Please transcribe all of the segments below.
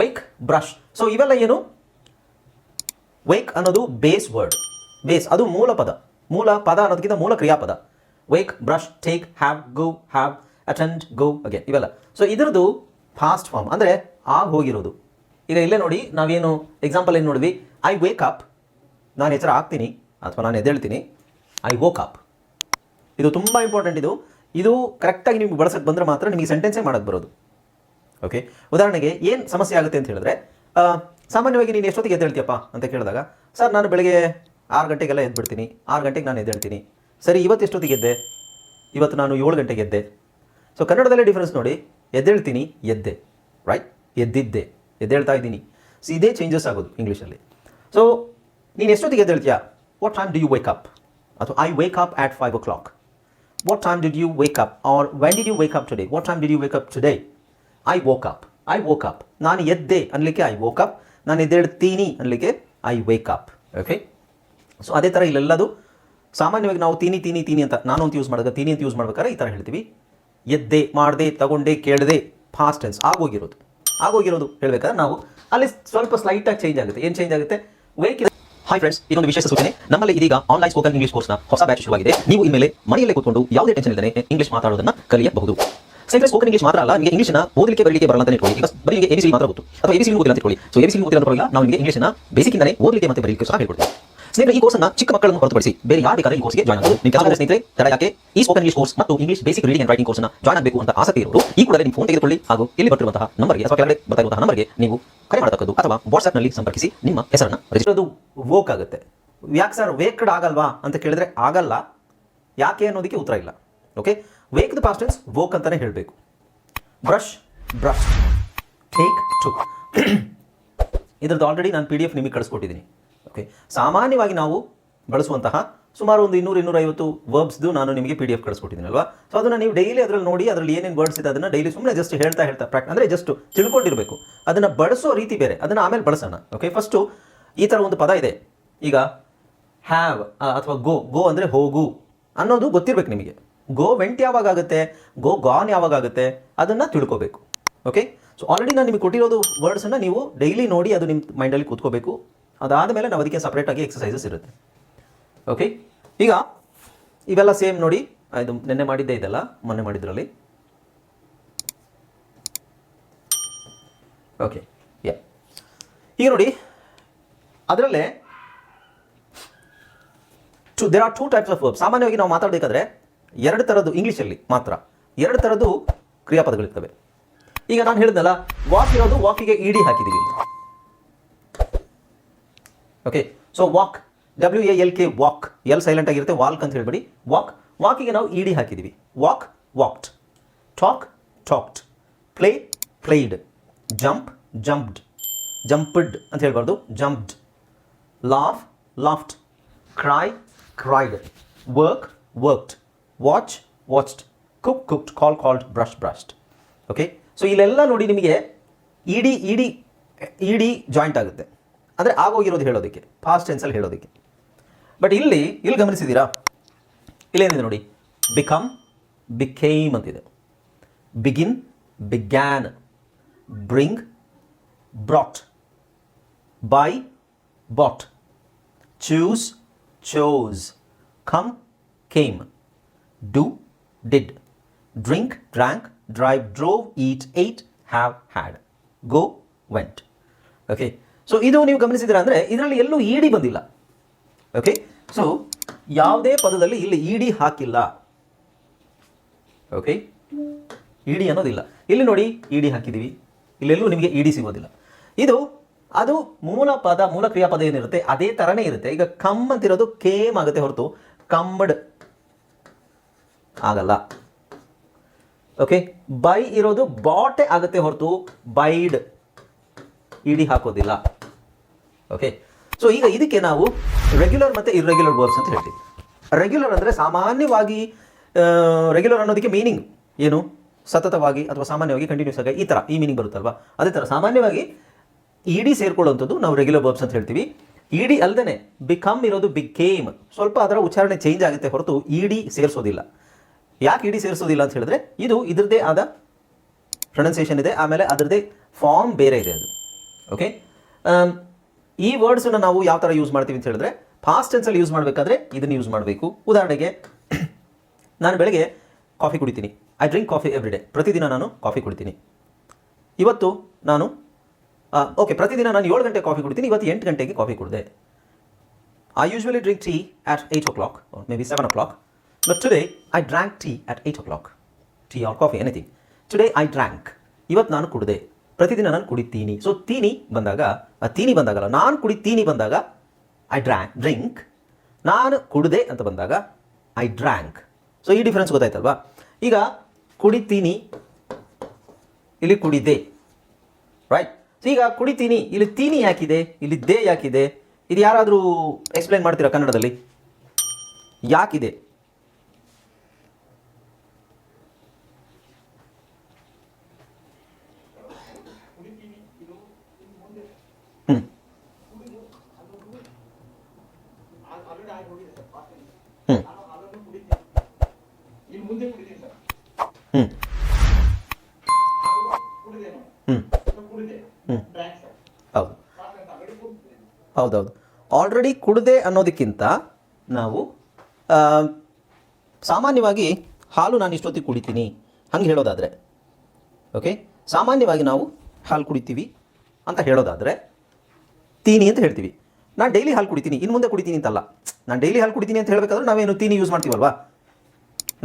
Wake brush so ಇವೆಲ್ಲ ಏನು? ವೈಕ್ ಅನ್ನೋದು ಬೇಸ್ ವರ್ಡ್ ಬೇಸ್ ಅದು ಮೂಲ ಪದ. ಮೂಲ ಪದ ಅನ್ನೋದಕ್ಕಿಂತ ಮೂಲ ಕ್ರಿಯಾಪದ. Wake brush take have go have attend go again ಇವೆಲ್ಲ. ಸೊ ಇದರದ್ದು ಫಾಸ್ಟ್ ಫಾರ್ಮ್ ಅಂದರೆ ಆಗ ಹೋಗಿರೋದು. ಈಗ ಇಲ್ಲೇ ನೋಡಿ, ನಾವೇನು ಎಕ್ಸಾಂಪಲ್ ಏನು ನೋಡಿದ್ವಿ? ಐ ವೇಕ್ ಅಪ್ ನಾನು ಎಚ್ಚರ ಆಗ್ತೀನಿ. ಅಥವಾ ನಾನು ಎದ್ದೇಳ್ತೀನಿ. ಐ ವೋಕ್ ಅಪ್ ಇದು ತುಂಬ ಇಂಪಾರ್ಟೆಂಟ್ ಇದು. ಇದು ಕರೆಕ್ಟಾಗಿ ನಿಮ್ಗೆ ಬಳಸಕ್ಕೆ ಬಂದರೆ ಮಾತ್ರ ನಿಮಗೆ ಸೆಂಟೆನ್ಸೇ ಮಾಡೋಕ್ಕೆ ಬರೋದು. ಓಕೆ ಉದಾಹರಣೆಗೆ ಏನು ಸಮಸ್ಯೆ ಆಗುತ್ತೆ ಅಂತ ಹೇಳಿದ್ರೆ ಸಾಮಾನ್ಯವಾಗಿ ನೀನು ಎಷ್ಟೊತ್ತಿಗೆ ಎದ್ದೇಳ್ತೀಯಪ್ಪ ಅಂತ ಕೇಳಿದಾಗ, ಸರ್, ನಾನು ಬೆಳಗ್ಗೆ ಆರು ಗಂಟೆಗೆಲ್ಲ ಎದ್ಬಿಡ್ತೀನಿ. ಆರು ಗಂಟೆಗೆ ನಾನು ಎದ್ದೇಳ್ತೀನಿ. ಸರಿ, ಇವತ್ತು ಎಷ್ಟೊತ್ತಿಗೆ ಎದ್ದೆ? ಇವತ್ತು ನಾನು ಏಳು ಗಂಟೆಗೆ ಎದ್ದೆ. ಸೊ ಕನ್ನಡದಲ್ಲೇ ಡಿಫ್ರೆನ್ಸ್ ನೋಡಿ, ಎದ್ದೇಳ್ತೀನಿ, ಎದ್ದೆ ರೈಟ್ ಎದ್ದಿದ್ದೆ, ಎದ್ದೇಳ್ತಾ ಇದ್ದೀನಿ. ಸೊ ಇದೇ ಚೇಂಜಸ್ ಆಗೋದು ಇಂಗ್ಲೀಷಲ್ಲಿ ಸೊ ನೀನು ಎಷ್ಟೊತ್ತಿಗೆ ಎದ್ದೇಳ್ತೀಯಾ? What time do you wake up ಅಥವಾ I wake up at five o'clock what time did you wake up or when did you wake up today what time did you wake up today? I woke up I woke up ನಾನು ಎದ್ದೆ ಅನ್ಲಿಕ್ಕೆ I woke up ನಾನು ಎದ್ದೇಳ್ತೀನಿ ಅನ್ಲಿಕ್ಕೆ I wake up okay so ಅದೇ ಥರ ಇಲ್ಲೆಲ್ಲದು ಸಾಮಾನ್ಯವಾಗಿ ನಾವು ತೀನಿ ತೀನಿ ತೀನಿ ಅಂತ ನಾನು ಅಂತ ಯೂಸ್ ಮಾಡಿದಾಗ ತೀನಿ ಅಂತ ಯೂಸ್ ಮಾಡ್ಬೇಕಾದ್ರೆ ಈ ಥರ ಹೇಳ್ತೀವಿ. ಎದ್ದೆ, ಮಾಡಿದೆ, ತಗೊಂಡೆ, ಕೇಳದೆ ಫಾಸ್ಟ್ ಟೆನ್ಸ್ ಆಗೋಗಿರೋದು. ಆಗೋಗಿರೋದು ಹೇಳ್ಬೇಕಾದ್ರೆ ನಾವು ಅಲ್ಲಿ ಸ್ವಲ್ಪ ಸ್ಲೈಟಾಗಿ ಚೇಂಜ್ ಆಗುತ್ತೆ. ಏನು ಚೇಂಜ್ ಆಗುತ್ತೆ? ವೇಕ್ ಹಾಯ್ ಫ್ರೆಂಡ್ಸ್ ಇದೊಂದು ವಿಶೇಷ ಸೂಚನೆ. ನಮ್ಮಲ್ಲಿ ಇದೀಗ ಆನ್ಲೈನ್ ಸ್ಪೋಕನ್ ಇಂಗ್ಲಿಷ್ ಕೋರ್ಸ್ನ ಹೊಸ ಬ್ಯಾಚ್ ಶುರುವಾಗಿದೆ. ನೀವು ಇನ್ಮೇಲೆ ಮನೆಯಲ್ಲೇ ಕೂತ್ಕೊಂಡು ಯಾವುದೇ ಟೆನ್ಷನ್ ಇಲ್ಲದೆ ಇಂಗ್ಲೀಷ್ ಮಾತಾಡೋದನ್ನ ಕಲಿಯಬಹುದು. ಸ್ನೇಹಿತರೆ ಸ್ಪೋಕನ್ ಇಂಗ್ಲಿಷ್ ಮಾತ್ರ ಅಲ್ಲ, ನಿಮಗೆ ಇಂಗ್ಲಿಷ್ನ ಓದಲಿಕ್ಕೆ, ಬರಲಿಕ್ಕೆ ಬರಲ್ಲ ಅಂತ ಇಟ್ಕೊಳ್ಳಿ. ಬರೀ ನಿಮಗೆ ಎಬಿಸಿ ಮಾತ್ರ ಗೊತ್ತು. ಅಥವಾ ಎಬಿಸಿ ಓದಿಲ್ಲ ಅಂತ ಇಟ್ಕೊಳ್ಳಿ. ಸೊ ಎಬಿಸಿ ಅಂತ ಪರವಾಗಿಲ್ಲ ನಾವು ನಿಮಗೆ ಇಂಗ್ಲಿಷ್ನ ಬೇಸಿಕ್ಕಿಂದಲೇ ಓದಲಿಕ್ಕೆ ಮತ್ತೆ ಬರಲಿಕ್ಕೆ ಸಹ ಹೇಳ್ಕೊಡ್ತೀವಿ. ಸ್ನೇಹಿತರೆ, ಈ ಕೋರ್ಸ್ನ ಚಿಕ್ಕ ಮಕ್ಕಳನ್ನು ಹೊರತುಪಡಿಸಿ ಬೇರೆ ಯಾರು ಬೇಕಾದ್ರೆ ಈ ಕೋರ್ಸ್ಗೆ ಜಾಯ್ನ್ ಆಗಬಹುದು ನಿಮ್ಮ ಕೆಲಸ ಸ್ನೇಹಿತರೆ, ತಡ ಯಾಕೆ? ಈ ಸ್ಪೋಕನ್ ಇಂಗ್ಲಿಷ್ ಕೋರ್ಸ್ ಮತ್ತು English basic reading and writing ಕೋರ್ಸ್ನ ಜಾಯ್ನ್ ಆಗಬೇಕು ಅಂತ ಆಸಕ್ತಿ ಇರೋರು, ಈ ಕೂಡಲೇ ನಿಮ್ಮ ಫೋನ್ ತೆಗೆದುಕೊಳ್ಳಿ ಹಾಗೂ ಇಲ್ಲಿ ಬರ್ತಿರುವಂತಹ ನಂಬರ್ಗೆ ಅಥವಾ ಕೆಳಗಡೆ ಬರ್ತಾ ಇರುವಂತಹ ನಂಬರ್ಗೆ ನೀವು ಕರೆ ಮಾಡತಕ್ಕದ್ದು ಅಥವಾ ವಾಟ್ಸ್ಆಪ್ನಲ್ಲಿ ಸಂಪರ್ಕಿಸಿ ನಿಮ್ಮ ಹೆಸರನ್ನ ರಿಜಿಸ್ಟರ್ ವೋಕ್ ಆಗುತ್ತೆ. ಯಾಕೆ ಸರ್ ವೇಕಡ್ ಆಗಲ್ವಾ ಅಂತ ಕೇಳಿದ್ರೆ ಆಗಲ್ಲ. ಯಾಕೆ ಅನ್ನೋದಕ್ಕೆ ಉತ್ತರ ಇಲ್ಲ. Okay wake the past tense woke ಅಂತಾನೆ ಹೇಳಬೇಕು. ಬ್ರಷ್ ಬ್ರಷ್ ಟೇಕ್ ಟು ಇದ್ರದ್ದು ಆಲ್ರೆಡಿ ನಾನು ಪಿ ಡಿ ಎಫ್ ನಿಮಗೆ ಕಳಿಸ್ಕೊಟ್ಟಿದ್ದೀನಿ ಓಕೆ ಸಾಮಾನ್ಯವಾಗಿ ನಾವು ಬಳಸುವಂತಹ ಸುಮಾರು ಒಂದು ಇನ್ನೂರು, ಇನ್ನೂರೈವತ್ತು ವರ್ಬ್ಸ್ದು ನಾನು ನಿಮಗೆ ಪಿ ಡಿ ಎಫ್ ಕಳಿಸ್ಕೊಟ್ಟಿದ್ದೀನಿ ಅಲ್ವಾ? ಸೊ ಅದನ್ನು ನೀವು ಡೈಲಿ ಅದರಲ್ಲಿ ನೋಡಿ, ಅದರಲ್ಲಿ ಏನೇನು ವರ್ಡ್ಸ್ ಇದೆ ಅದನ್ನು ಡೈಲಿ ಸುಮ್ಮನೆ ಜಸ್ಟ್ ಹೇಳ್ತಾ ಹೇಳ್ತಾ ಪ್ರಾಕ್ಟ್ ಅಂದರೆ ಜಸ್ಟ್ ತಿಳ್ಕೊಂಡಿರಬೇಕು. ಅದನ್ನು ಬಳಸೋ ರೀತಿ ಬೇರೆ. ಅದನ್ನು ಆಮೇಲೆ ಬಳಸೋಣ. ಓಕೆ ಫಸ್ಟು ಈ ಥರ ಒಂದು ಪದ ಇದೆ. ಈಗ ಹ್ಯಾವ್ ಅಥವಾ ಗೋ ಗೋ ಅಂದರೆ ಹೋಗು ಅನ್ನೋದು ಗೊತ್ತಿರಬೇಕು ನಿಮಗೆ. ಗೋ ವೆಂಟ್ ಯಾವಾಗ ಆಗುತ್ತೆ ಗೋ ಗಾನ್ ಯಾವಾಗ ಆಗುತ್ತೆ ಅದನ್ನು ತಿಳ್ಕೋಬೇಕು. ಓಕೆ ಸೊ ಆಲ್ರೆಡಿ ನಾನು ನಿಮಗೆ ಕೊಟ್ಟಿರೋದು ವರ್ಡ್ಸನ್ನು ನೀವು ಡೈಲಿ ನೋಡಿ ಅದು ನಿಮ್ಮ ಮೈಂಡಲ್ಲಿ ಕೂತ್ಕೋಬೇಕು. ಅದಾದ ಮೇಲೆ ನಾವು ಅದಕ್ಕೆ ಸಪ್ರೇಟಾಗಿ ಎಕ್ಸಸೈಸಸ್ ಇರುತ್ತೆ. ಓಕೆ ಈಗ, ಇವೆಲ್ಲ ಸೇಮ್ ನೋಡಿ, ಇದು ನಿನ್ನೆ ಮಾಡಿದ್ದೇ ಇದೆಲ್ಲ, ಮೊನ್ನೆ ಮಾಡಿದ್ರಲ್ಲಿ. ಓಕೆ ಯಾ ಈಗ ನೋಡಿ, ಅದರಲ್ಲೇ to there are two types of verb ಸಾಮಾನ್ಯವಾಗಿ ನಾವು ಮಾತಾಡಬೇಕಾದ್ರೆ ಎರಡು ಥರದ್ದು ಇಂಗ್ಲೀಷಲ್ಲಿ ಮಾತ್ರ. ಎರಡು ಥರದ್ದು ಕ್ರಿಯಾಪದಗಳಿರ್ತವೆ. ಈಗ ನಾನು ಹೇಳಿದ್ನಲ್ಲ ವಾಕ್ ಇರೋದು ವಾಕಿಗೆ ಇಡಿ ಹಾಕಿದ್ದೀವಿ okay so walk W A L K walk L silent ಆಗಿರುತ್ತೆ ವಾಲ್ಕ್ ಅಂತ ಹೇಳ್ಬೇಡಿ. ವಾಕ್ ವಾಕಿಗೆ ನಾವು ಇಡಿ ಹಾಕಿದ್ದೀವಿ walk walked talk talked play played jump jumped jumped ಅಂತ ಹೇಳ್ಬಾರ್ದು jumped laugh laughed cry cried work worked watch watched cook cooked call called brush brushed okay so ಇಲ್ಲೆಲ್ಲ ನೋಡಿ ನಿಮಗೆ ಇಡಿ ಇಡಿ ಇಡಿ ಜಾಯಿಂಟ್ ಆಗುತ್ತೆ. ಅಂದರೆ ಆಗೋಗಿರೋದು ಹೇಳೋದಕ್ಕೆ ಫಾಸ್ಟ್ ಟೆನ್ಸಲ್ಲಿ ಹೇಳೋದಕ್ಕೆ. ಬಟ್ ಇಲ್ಲಿ ಇಲ್ಲಿ ಗಮನಿಸಿದ್ದೀರಾ? ಇಲ್ಲೇನಿದೆ ನೋಡಿ? ಬಿಕಮ್ ಬಿಕೇಮ್ ಅಂತಿದೆ. Begin began bring brought buy bought choose chose come came, do, did, drink, drank, drive, drove, eat, ate, have, had, go, went. Okay so ಇದು ನೀವು ಗಮನಿಸಿದ್ರೆ ಅಂದರೆ ಇದರಲ್ಲಿ ಎಲ್ಲೂ ಇಡಿ ಬಂದಿಲ್ಲ. ಓಕೆ ಸೊ ಯಾವುದೇ ಪದದಲ್ಲಿ ಇಲ್ಲಿ ಇಡಿ ಹಾಕಿಲ್ಲ. ಓಕೆ ಇಡಿ ಅನ್ನೋದಿಲ್ಲ. ಇಲ್ಲಿ ನೋಡಿ ಇಡಿ ಹಾಕಿದ್ದೀವಿ. ಇಲ್ಲೆಲ್ಲೂ ನಿಮಗೆ ಇಡಿ ಸಿಗೋದಿಲ್ಲ. ಇದು ಅದು ಮೂಲ ಪದ ಮೂಲ ಕ್ರಿಯಾಪದ ಏನಿರುತ್ತೆ ಅದೇ ಥರನೇ ಇರುತ್ತೆ. ಈಗ ಕಮ್ ಅಂತಿರೋದು ಕೇಮ್ ಆಗುತ್ತೆ ಹೊರತು. ಕಮ್ಮಡ್ ಆಗಲ್ಲ. ಓಕೆ ಬೈ ಇರೋದು ಬಾಟೆ ಆಗುತ್ತೆ ಹೊರತು ಬೈಡ್ ಇಡಿ ಹಾಕೋದಿಲ್ಲ. ಓಕೆ ಸೊ ಈಗ ಇದಕ್ಕೆ ನಾವು ರೆಗ್ಯುಲರ್ ಮತ್ತು ಇರ್ರೆಗ್ಯುಲರ್ ವರ್ಬ್ಸ್ ಅಂತ ಹೇಳ್ತೀವಿ. ರೆಗ್ಯುಲರ್ ಅಂದರೆ ಸಾಮಾನ್ಯವಾಗಿ ರೆಗ್ಯುಲರ್ ಅನ್ನೋದಕ್ಕೆ ಮೀನಿಂಗ್ ಏನು? ಸತತವಾಗಿ ಅಥವಾ ಸಾಮಾನ್ಯವಾಗಿ ಕಂಟಿನ್ಯೂಸ್ ಆಗಿ ಈ ಥರ ಈ ಮೀನಿಂಗ್ ಬರುತ್ತಲ್ವಾ? ಅದೇ ಥರ ಸಾಮಾನ್ಯವಾಗಿ ಇಡಿ ಸೇರ್ಕೊಳ್ಳುವಂಥದ್ದು ನಾವು ರೆಗ್ಯುಲರ್ ವರ್ಬ್ಸ್ ಅಂತ ಹೇಳ್ತೀವಿ. ಇಡಿ ಅಲ್ಲದೆ ಬಿಕಮ್ ಇರೋದು ಬಿಕೇಮ್ ಸ್ವಲ್ಪ ಅದರ ಉಚ್ಚಾರಣೆ ಚೇಂಜ್ ಆಗುತ್ತೆ ಹೊರತು ಇಡಿ ಸೇರಿಸೋದಿಲ್ಲ. ಯಾಕೆ ಇಡಿ ಸೇರಿಸೋದಿಲ್ಲ ಅಂತ ಹೇಳಿದ್ರೆ ಇದು ಇದರದೇ ಆದ ಪ್ರೊನೌನ್ಸಿಯೇಷನ್ ಇದೆ, ಆಮೇಲೆ ಅದರದೇ ಫಾರ್ಮ್ ಬೇರೆ ಇದೆ ಅದು. ಓಕೆ ಈ ವರ್ಡ್ಸನ್ನು ನಾವು ಯಾವ ಥರ ಯೂಸ್ ಮಾಡ್ತೀವಿ ಅಂತ ಹೇಳಿದ್ರೆ ಫಾಸ್ಟ್ ಟೆನ್ಸಲ್ಲಿ ಯೂಸ್ ಮಾಡಬೇಕಾದ್ರೆ ಇದನ್ನು ಯೂಸ್ ಮಾಡಬೇಕು. ಉದಾಹರಣೆಗೆ, ನಾನು ಬೆಳಗ್ಗೆ ಕಾಫಿ ಕುಡಿತೀನಿ. I drink coffee every day ಪ್ರತಿದಿನ ನಾನು ಕಾಫಿ ಕುಡಿತೀನಿ. ಇವತ್ತು ನಾನು ಓಕೆ ಪ್ರತಿದಿನ ನಾನು ಏಳು ಗಂಟೆ ಕಾಫಿ ಕುಡಿತೀನಿ, ಇವತ್ತು ಎಂಟು ಗಂಟೆಗೆ ಕಾಫಿ ಕುಡಿದೆ. I usually drink tea at 8 o'clock or maybe 7 o'clock. But today I drank tea at 8 o'clock. Tea or coffee, anything. Today I drank. ಇವತ್ತು ನಾನು ಕುಡಿದೆ. ಪ್ರತಿದಿನ ನಾನು ಕುಡಿತೀನಿ. ಸೊ ತೀನಿ ಬಂದಾಗ ಆ ತೀನಿ ಬಂದಾಗಲ್ಲ ನಾನು ಕುಡಿತೀನಿ ಬಂದಾಗ ಐ ಡ್ರ್ಯಾಂಕ್ ಡ್ರಿಂಕ್ ನಾನು ಕುಡಿದೆ ಅಂತ ಬಂದಾಗ ಐ ಡ್ರ್ಯಾಂಕ್ ಸೊ ಈ ಡಿಫ್ರೆನ್ಸ್ ಗೊತ್ತಾಯ್ತಲ್ವಾ? ಈಗ ಕುಡಿತೀನಿ ಇಲ್ಲಿ ಕುಡಿದೆ. ರೈಟ್ ಸೊ ಈಗ ಕುಡಿತೀನಿ ಇಲ್ಲಿ ತೀನಿ ಯಾಕಿದೆ? ಇಲ್ಲಿ ದೇ ಯಾಕಿದೆ? ಇದು ಯಾರಾದರೂ ಎಕ್ಸ್ಪ್ಲೈನ್ ಮಾಡ್ತೀರಾ ಕನ್ನಡದಲ್ಲಿ? ಯಾಕಿದೆ? ಹೌದೌದು. ಆಲ್ರೆಡಿ ಕುಡದೆ ಅನ್ನೋದಕ್ಕಿಂತ ನಾವು ಸಾಮಾನ್ಯವಾಗಿ ಹಾಲು ನಾನು ಇಷ್ಟೊತ್ತಿಗೆ ಕುಡಿತೀನಿ. ಹಂಗೆ ಹೇಳೋದಾದರೆ ಓಕೆ ಸಾಮಾನ್ಯವಾಗಿ ನಾವು ಹಾಲು ಕುಡಿತೀವಿ ಅಂತ ಹೇಳೋದಾದರೆ, ತೀನಿ ಅಂತ ಹೇಳ್ತೀವಿ. ನಾನು ಡೈಲಿ ಹಾಲು ಕುಡಿತೀನಿ ಇನ್ನು ಮುಂದೆ ಕುಡಿತೀನಿ ಅಂತಲ್ಲ. ನಾನು ಡೈಲಿ ಹಾಲು ಕುಡಿತೀನಿ ಅಂತ ಹೇಳಬೇಕಾದ್ರೆ ನಾವೇನು ತೀನಿ ಯೂಸ್ ಮಾಡ್ತೀವಲ್ವಾ?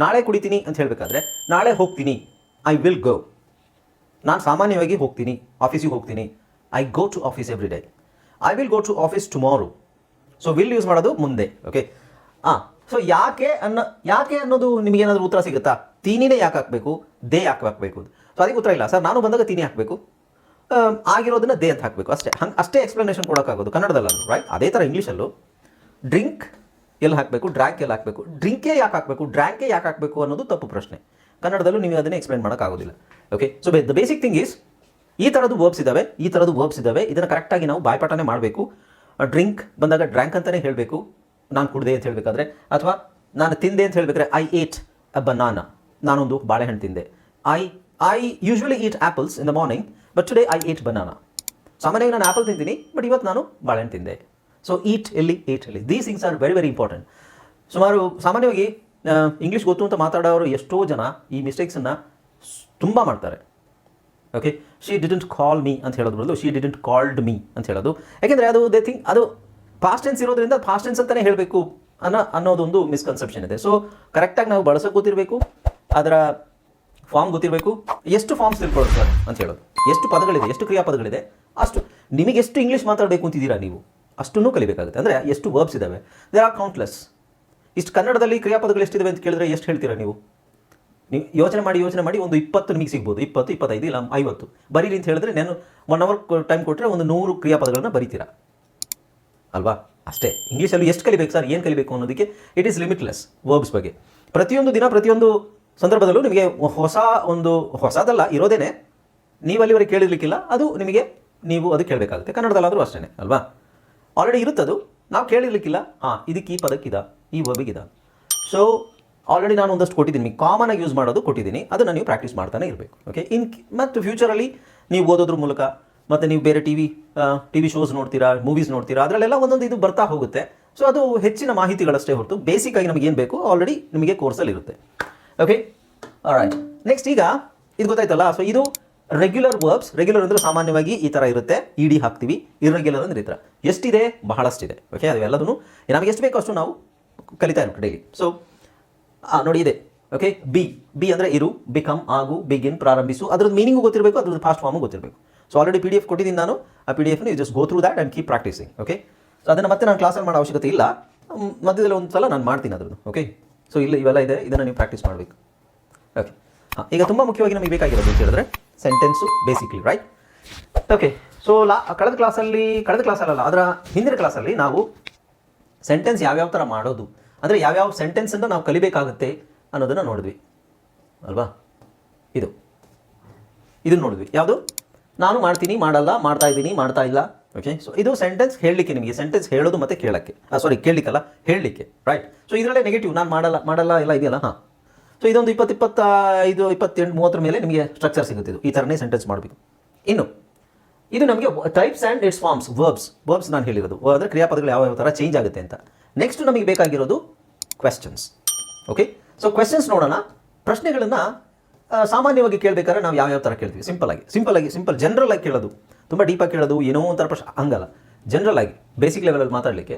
ನಾಳೆ ಕುಡಿತೀನಿ ಅಂತ ಹೇಳಬೇಕಾದ್ರೆ, ನಾಳೆ ಹೋಗ್ತೀನಿ. ಐ ವಿಲ್ ಗೋ ನಾನು ಸಾಮಾನ್ಯವಾಗಿ ಹೋಗ್ತೀನಿ ಆಫೀಸಿಗೆ ಹೋಗ್ತೀನಿ. I go to office every day I will go to office tomorrow so will use ಮಾಡೋದು ಮುಂದೆ ಓಕೆ ಹಾಂ ಸೊ ಯಾಕೆ ಅನ್ನೋ, ಯಾಕೆ ಅನ್ನೋದು ನಿಮಗೇನಾದರೂ ಉತ್ತರ ಸಿಗುತ್ತಾ? ತೀನಿನೇ ಯಾಕೆ ಹಾಕಬೇಕು? ದೇ ಯಾಕೆ ಹಾಕಬೇಕು? ಸೊ ಅದಕ್ಕೆ ಉತ್ತರ ಇಲ್ಲ. ಸರ್, ನಾನು ಬಂದಾಗ ತೀನಿ ಹಾಕಬೇಕು. ಆಗಿರೋದನ್ನ ದೇ ಅಂತ ಹಾಕಬೇಕು. ಅಷ್ಟೇ, ಹಂಗೆ, ಅಷ್ಟೇ ಎಕ್ಸ್ಪ್ಲನೇಷನ್ ಕೊಡೋಕ್ಕಾಗೋದು. ಕನ್ನಡದಲ್ಲೂ ರೈಟ್ ಅದೇ ಥರ ಇಂಗ್ಲೀಷಲ್ಲೂ ಡ್ರಿಂಕ್ ಎಲ್ಲಿ ಹಾಕಬೇಕು ಡ್ರ್ಯಾಂಕ್ ಎಲ್ಲಿ ಹಾಕಬೇಕು. ಡ್ರಿಂಕೇ ಯಾಕೆ ಹಾಕಬೇಕು? ಡ್ರ್ಯಾಂಕೇ ಯಾಕೆ ಹಾಕಬೇಕು ಅನ್ನೋದು ತಪ್ಪು ಪ್ರಶ್ನೆ. ಕನ್ನಡದಲ್ಲೂ ನೀವು ಅದನ್ನೇ ಎಕ್ಸ್ಪ್ಲೈನ್ ಮಾಡೋಕ್ಕಾಗೋದಿಲ್ಲ okay so the basic thing is ಈ ಥರದ್ದು ವರ್ಬ್ಸ್ ಇದ್ದಾವೆ ಈ ಥರದ್ದು ವರ್ಬ್ಸ್ ಇದ್ದಾವೆ ಇದನ್ನು ಕರೆಕ್ಟಾಗಿ ನಾವು ಬಾಯ್ಪಾಠನೇ ಮಾಡಬೇಕು. ಡ್ರಿಂಕ್ ಬಂದಾಗ ಡ್ರ್ಯಾಂಕ್ ಅಂತಲೇ ಹೇಳಬೇಕು. ನಾನು ಕುಡಿದೆ ಅಂತ ಹೇಳಬೇಕಾದ್ರೆ. ಅಥವಾ ನಾನು ತಿಂದೆ ಅಂತ ಹೇಳಬೇಕಾದ್ರೆ ಐ ಏಟ್ ಅ ಬನಾನ ನಾನೊಂದು ಬಾಳೆಹಣ್ಣು ತಿಂದೆ. I I usually eat apples in the morning but today I ate banana ಸಾಮಾನ್ಯವಾಗಿ ನಾನು ಆ್ಯಪಲ್ ತಿಂತೀನಿ ಬಟ್ ಇವತ್ತು ನಾನು ಬಾಳೆಹಣ್ಣು ತಿಂದೆ. ಸೊ ಈಟ್ ಎಲ್ಲಿ ಏಟ್ ಎಲ್ಲಿ. These things are very very important ಸುಮಾರು ಸಾಮಾನ್ಯವಾಗಿ ಇಂಗ್ಲೀಷ್ ಗೊತ್ತು ಅಂತ ಮಾತಾಡೋರು ಎಷ್ಟೋ ಜನ ಈ ಮಿಸ್ಟೇಕ್ಸನ್ನು ತುಂಬ ಮಾಡ್ತಾರೆ. Okay she didn't call me ಅಂತ ಹೇಳೋದು ಬದಲು ಶಿ ಡಿಡೆಂಟ್ ಕಾಲ್ಡ್ ಮೀ ಅಂತ ಹೇಳೋದು. ಯಾಕೆಂದರೆ ಅದು ದೇ ಥಿಂಕ್ ಅದು ಪಾಸ್ಟ್ ಟೆನ್ಸ್ ಇರೋದ್ರಿಂದ ಪಾಸ್ಟ್ ಟೆನ್ಸ್ ಅಂತಲೇ ಹೇಳಬೇಕು ಅನ್ನೋ, ಅನ್ನೋದೊಂದು ಮಿಸ್ಕನ್ಸೆಪ್ಷನ್ ಇದೆ. ಸೊ ಕರೆಕ್ಟಾಗಿ ನಾವು ಬಳಸೋಕೆ ಗೊತ್ತಿರಬೇಕು, ಅದರ ಫಾರ್ಮ್ ಗೊತ್ತಿರಬೇಕು, ಎಷ್ಟು ಫಾರ್ಮ್ಸ್ ತಿಳ್ಕೊಳ್ಳೋದು ಸರ್ ಅಂತ ಹೇಳೋದು. ಎಷ್ಟು ಪದಗಳಿದೆ, ಎಷ್ಟು ಕ್ರಿಯಾಪದಗಳಿದೆ, ಅಷ್ಟು. ನಿಮಗೆ ಎಷ್ಟು ಇಂಗ್ಲೀಷ್ ಮಾತಾಡಬೇಕು ಅಂತಿದ್ದೀರಾ ನೀವು? ಅಷ್ಟನ್ನು ಕಲಿಬೇಕಾಗುತ್ತೆ. ಅಂದರೆ ಎಷ್ಟು ವರ್ಬ್ಸ್ ಇದ್ದಾವೆ ದೇ ಆರ್ ಕೌಂಟ್ಲೆಸ್ ಇಷ್ಟು ಕನ್ನಡದಲ್ಲಿ ಕ್ರಿಯಾಪದಗಳು ಎಷ್ಟಿದಾವೆ ಅಂತ ಕೇಳಿದ್ರೆ ಎಷ್ಟು ಹೇಳ್ತೀರಾ ನೀವು? ನೀವು ಯೋಚನೆ ಮಾಡಿ ಯೋಚನೆ ಮಾಡಿ ಒಂದು ಇಪ್ಪತ್ತು ನಿಮಗೆ ಸಿಗ್ಬೋದು. ಇಪ್ಪತ್ತು, ಇಪ್ಪತ್ತೈದು, ಇಲ್ಲ ಐವತ್ತು. ಬರೀರಿ ಅಂತ ಹೇಳಿದ್ರೆ ನಾನು ಒನ್ ಅವರ್ ಟೈಮ್ ಕೊಟ್ಟರೆ ಒಂದು ನೂರು ಕ್ರಿಯಾಪದಗಳನ್ನು ಬರೀತೀರಾ. ಅಲ್ವಾ? ಅಷ್ಟೇ. ಇಂಗ್ಲೀಷಲ್ಲಿ ಎಷ್ಟು ಕಲಿಬೇಕು ಸರ್? ಏನು ಕಲಿಬೇಕು ಅನ್ನೋದಕ್ಕೆ ಇಟ್ ಈಸ್ ಲಿಮಿಟ್ಲೆಸ್ ವರ್ಬ್ಸ್ ಬಗ್ಗೆ. ಪ್ರತಿಯೊಂದು ದಿನ, ಪ್ರತಿಯೊಂದು ಸಂದರ್ಭದಲ್ಲೂ ನಿಮಗೆ ಹೊಸ ಒಂದು ಹೊಸದಲ್ಲ, ಇರೋದೇನೆ. ನೀವು ಅಲ್ಲಿವರೆಗೆ ಕೇಳಿರ್ಲಿಕ್ಕಿಲ್ಲ. ಅದು ನಿಮಗೆ ನೀವು ಅದು ಕೇಳಬೇಕಾಗುತ್ತೆ. ಕನ್ನಡದಲ್ಲಾದರೂ ಅಷ್ಟೇ ಅಲ್ವಾ? ಆಲ್ರೆಡಿ ಇರುತ್ತದು. ನಾವು ಕೇಳಿರ್ಲಿಕ್ಕಿಲ್ಲ. ಹಾಂ, ಇದಕ್ಕೆ ಈ ಪದಕ್ಕಿದ, ಈ ವರ್ಬಿಗಿದ ಸೊ ಆಲ್ರೆಡಿ ನಾನು ಒಂದಷ್ಟು ಕೊಟ್ಟಿದ್ದೀನಿ. ಕಾಮನ್ ಆಗಿ ಯೂಸ್ ಮಾಡೋದು ಕೊಟ್ಟಿದ್ದೀನಿ. ಅದನ್ನು ನೀವು ಪ್ರಾಕ್ಟೀಸ್ ಮಾಡ್ತಾನೆ ಇರಬೇಕು. ಓಕೆ ಇನ್ ಮತ್ತು ಫ್ಯೂಚರಲ್ಲಿ ನೀವು ಓದೋದ್ರ ಮೂಲಕ, ಮತ್ತು ನೀವು ಬೇರೆ T V T V shows ನೋಡ್ತೀರಾ ಮೂವೀಸ್ ನೋಡ್ತೀರಾ, ಅದರಲ್ಲೆಲ್ಲ ಒಂದೊಂದು ಇದು ಬರ್ತಾ ಹೋಗುತ್ತೆ. ಸೊ ಅದು ಹೆಚ್ಚಿನ ಮಾಹಿತಿಗಳಷ್ಟೇ ಹೊರತು ಬೇಸಿಕ್ ಆಗಿ ನಮಗೆ ಏನು ಬೇಕು? ಆಲ್ರೆಡಿ ನಿಮಗೆ ಕೋರ್ಸಲ್ಲಿ ಇರುತ್ತೆ. ಓಕೆ ರೈಟ್ ನೆಕ್ಸ್ಟ್ ಈಗ, ಇದು ಗೊತ್ತಾಯ್ತಲ್ಲ? ಸೊ ಇದು ರೆಗ್ಯುಲರ್ ವರ್ಬ್ಸ್ ರೆಗ್ಯುಲರ್ ಅಂದರೆ ಸಾಮಾನ್ಯವಾಗಿ ಈ ಥರ ಇರುತ್ತೆ. ಇ ಡಿ ಹಾಕ್ತೀವಿ. ಇರ್ರೆಗ್ಯುಲರ್ ಅಂದರೆ ಈ ಥರ ಎಷ್ಟಿದೆ? ಬಹಳಷ್ಟಿದೆ. ಓಕೆ ಅವೆಲ್ಲದೂ ನಮಗೆ ಎಷ್ಟು ಬೇಕೋ ಅಷ್ಟು ನಾವು ಕಲಿತಾ ಇರ್ಬೇಕು ಡೈಲಿ ಸೊ ನೋಡಿ ಇದೆ. ಓಕೆ ಬಿ ಬಿ ಅಂದರೆ ಇರು ಬಿಕಮ್ ಆಗು ಬಿಗಿನ್ ಪ್ರಾರಂಭಿಸು. ಅದ್ರದ್ದು ಮೀನಿಂಗು ಗೊತ್ತಿರಬೇಕು, ಅದ್ರದ್ದು ಫಾಸ್ಟ್ ಫಾರ್ಮು ಗೊತ್ತಿರಬೇಕು. So already P D F ಕೊಟ್ಟಿದ್ದೀನಿ ನಾನು. ಆ P D ಎಫ್ನ just go through that and keep practicing okay so ಅದನ್ನು ಮತ್ತೆ ನಾನು ಕ್ಲಾಸಲ್ಲಿ ಮಾಡೋ ಅವಶ್ಯಕತೆ ಇಲ್ಲ. ಮಧ್ಯದಲ್ಲಿ ಒಂದು ಸಲ ನಾನು ಮಾಡ್ತೀನಿ ಅದ್ರದ್ದು. ಓಕೆ ಸೊ ಇಲ್ಲ ಇವೆಲ್ಲ ಇದೆ. ಇದನ್ನು ನೀವು ಪ್ರಾಕ್ಟೀಸ್ ಮಾಡಬೇಕು. ಓಕೆ ಹಾಂ, ಈಗ ತುಂಬ ಮುಖ್ಯವಾಗಿ ನಮಗೆ ಬೇಕಾಗಿರೋದು ಅಂತ ಹೇಳಿದ್ರೆ sentence basically right okay so ಲಾ ಕಳೆದ ಕ್ಲಾಸಲ್ಲಿ ಕಳೆದ ಕ್ಲಾಸಲ್ಲ ಅದರ ಹಿಂದಿನ ಕ್ಲಾಸಲ್ಲಿ ನಾವು ಸೆಂಟೆನ್ಸ್ ಯಾವ್ಯಾವ ಥರ ಮಾಡೋದು? ಅಂದರೆ ಯಾವ್ಯಾವ ಸೆಂಟೆನ್ಸನ್ನು ನಾವು ಕಲಿಬೇಕಾಗುತ್ತೆ ಅನ್ನೋದನ್ನು ನೋಡಿದ್ವಿ. ಅಲ್ವಾ? ಇದು. ಇದನ್ನು ನೋಡಿದ್ವಿ. ಯಾವುದು? ನಾನು ಮಾಡ್ತೀನಿ, ಮಾಡಲ್ಲ, ಮಾಡ್ತಾ ಇದ್ದೀನಿ, ಮಾಡ್ತಾ ಇಲ್ಲ. ಓಕೆ ಸೊ ಇದು ಸೆಂಟೆನ್ಸ್ ಹೇಳಲಿಕ್ಕೆ ನಿಮಗೆ. ಸೆಂಟೆನ್ಸ್ ಹೇಳೋದು ಮತ್ತೆ ಕೇಳೋಕ್ಕೆ. ಸಾರಿ ಕೇಳಲಿಕ್ಕಲ್ಲ, ಹೇಳಲಿಕ್ಕೆ. ರೈಟ್ ಸೊ ಇದರಲ್ಲೇ ನೆಗೆಟಿವ್ ನಾನು ಮಾಡಲ್ಲ ಮಾಡಲ್ಲ ಎಲ್ಲ ಇದೆಯಲ್ಲ? ಹಾಂ. ಸೊ ಇದೊಂದು ಇಪ್ಪತ್ತು ಇಪ್ಪತ್ತೈದು ಇಪ್ಪತ್ತೆಂಟು, ಮೂವತ್ತರ ಮೇಲೆ ನಿಮಗೆ ಸ್ಟ್ರಕ್ಚರ್ ಸಿಗುತ್ತೆ ಇದು. ಈ ಥರನೇ ಸೆಂಟೆನ್ಸ್ ಮಾಡಬೇಕು. ಇನ್ನು, ಇದು ನಮಗೆ types and its forms verbs verbs ನಾನು ಹೇಳಿರೋದು. ಅಂದರೆ ಕ್ರಿಯಾಪದಗಳು ಯಾವ ಯಾವ ಥರ ಚೇಂಜ್ ಆಗುತ್ತೆ ಅಂತ. ನೆಕ್ಸ್ಟ್ ನಮಗೆ ಬೇಕಾಗಿರೋದು ಕ್ವೆಶನ್ಸ್ ಓಕೆ ಸೊ ಕ್ವೆಶನ್ಸ್ ನೋಡೋಣ. ಪ್ರಶ್ನೆಗಳನ್ನು ಸಾಮಾನ್ಯವಾಗಿ ಕೇಳಬೇಕಾದ್ರೆ ನಾವು ಯಾವ ಯಾವ ಥರ ಕೇಳ್ತೀವಿ. ಸಿಂಪಲ್ ಆಗಿ. ಸಿಂಪಲ್ ಆಗಿ ಸಿಂಪಲ್ ಜನರಲ್ ಆಗಿ ಕೇಳೋದು. ತುಂಬ ಡೀಪಾಗಿ ಕೇಳೋದು, ಏನೋ ಒಂಥರ ಪ್ರಶ್ನೆ. ಹಂಗಲ್ಲ. ಜನರಲ್ ಆಗಿ ಬೇಸಿಕ್ ಲೆವೆಲಲ್ಲಿ ಮಾತಾಡಲಿಕ್ಕೆ